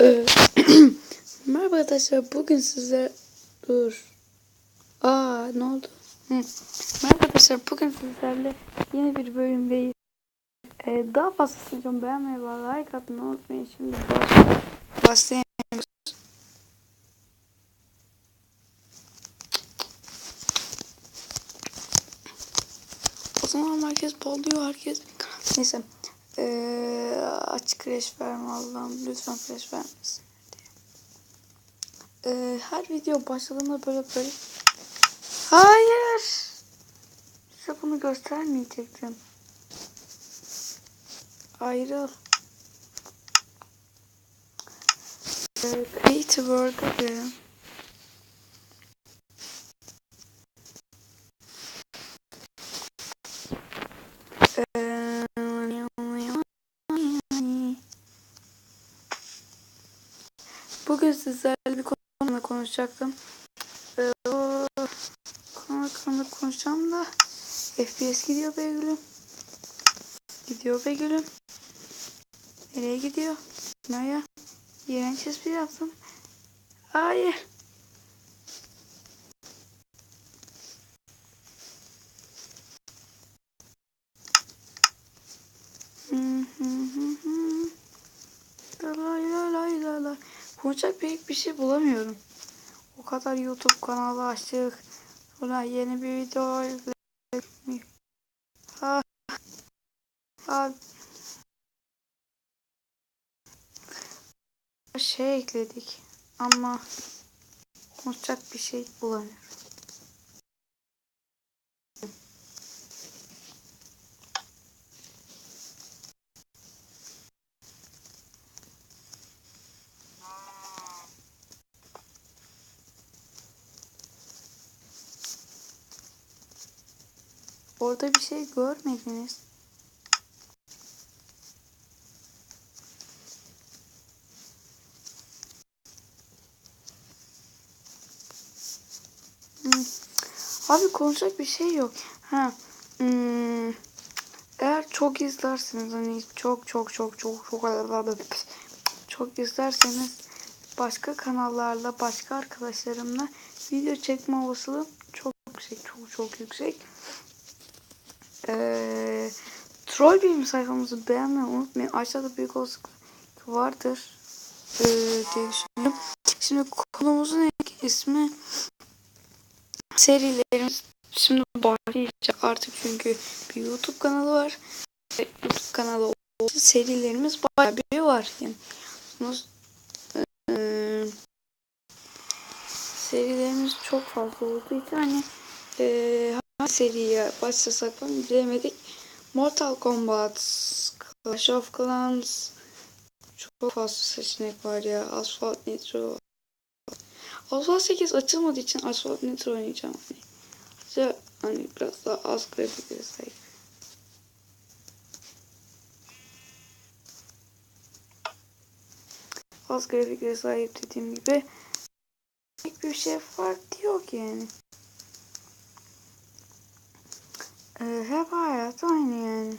Ee, Merhaba arkadaşlar bugün size dur. Aa ne oldu? Hı. Merhaba arkadaşlar bugün sizlerle yeni bir bölümdeyiz. Ee, daha fazla sizden beğenmeyi ve like atmayı unutmayın. Şimdi baş, başlayalım. O zaman herkes bolluyor herkes. Neyse. Ee, açık crash verme Allah'ım. Lütfen crash vermesin. Ee, her video başladığında böyle böyle. Hayır. Size bunu göstermeyecektim. Ayrıl. Ee, Creative World'a girelim. Ee, Bugün sizlerle bir konuda konuşacaktım. Ee, konu hakkında konuşacağım da FPS gidiyor be gülüm. Gidiyor be gülüm. Nereye gidiyor? Nereye? İğrenç espri yaptım. Hayır. Hı hı hı hı. Lay lay lay lay lay. Konuşacak pek bir şey bulamıyorum. O kadar YouTube kanalı açtık. Sonra yeni bir video yükledik. Ha. Ha. Şey ekledik. Ama konuşacak bir şey bulamıyorum. Orada bir şey görmediniz. Hmm. Abi konuşacak bir şey yok. Ha. Hmm. Eğer çok izlerseniz hani çok çok çok çok çok çok izlerseniz başka kanallarla başka arkadaşlarımla video çekme olasılığım çok yüksek çok çok yüksek. Ee, troll bilim sayfamızı beğenmeyi unutmayın. Aşağıda büyük olasılık vardır ee, diye düşünüyorum. Şimdi konumuzun ismi serilerimiz şimdi başlayacak artık çünkü bir YouTube kanalı var. YouTube kanalı olduğu serilerimiz bayağı bir var. Yani, serilerimiz çok fazla olduğu için hani hangi seriye başlasak falan bilemedik. Mortal Kombat, Clash of Clans çok fazla seçenek var ya. Asphalt Nitro. Asphalt 8 açılmadığı için Asphalt Nitro oynayacağım. İşte, hani biraz daha az grafiklere sahip. Az grafiklere sahip dediğim gibi pek bir şey farklı yok yani. Ee, hep hayat aynı yani.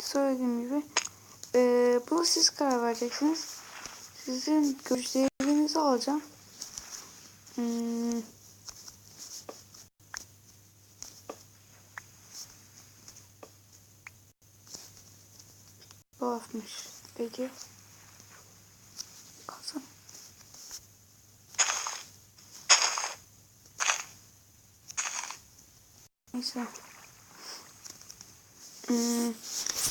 Söylediğim gibi. Ee, bunu siz karar vereceksiniz. Sizin görüşlerinizi alacağım. Hmm. Tuhafmış. Peki. Neyse. Hmm,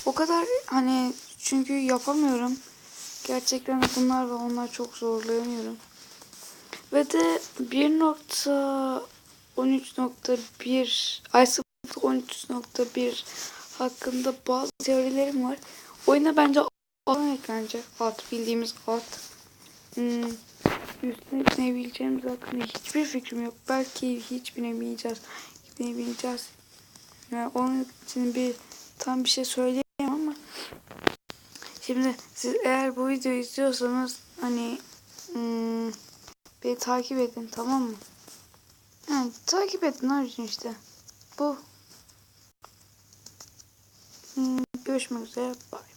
o kadar hani çünkü yapamıyorum. Gerçekten bunlar ve onlar çok zorlanıyorum. Ve de 1.13.1 ay 0.13.1 hakkında bazı teorilerim var. Oyuna bence alan eklenecek. At bildiğimiz at. Hmm, üstüne binebileceğimiz hakkında hiçbir fikrim yok. Belki hiç binemeyeceğiz binebileceğiz. Yani onun için bir tam bir şey söyleyemem ama şimdi siz eğer bu videoyu izliyorsanız hani hmm, beni takip edin tamam mı? Yani takip edin haricin işte. Bu. Hmm, görüşmek üzere. Bye.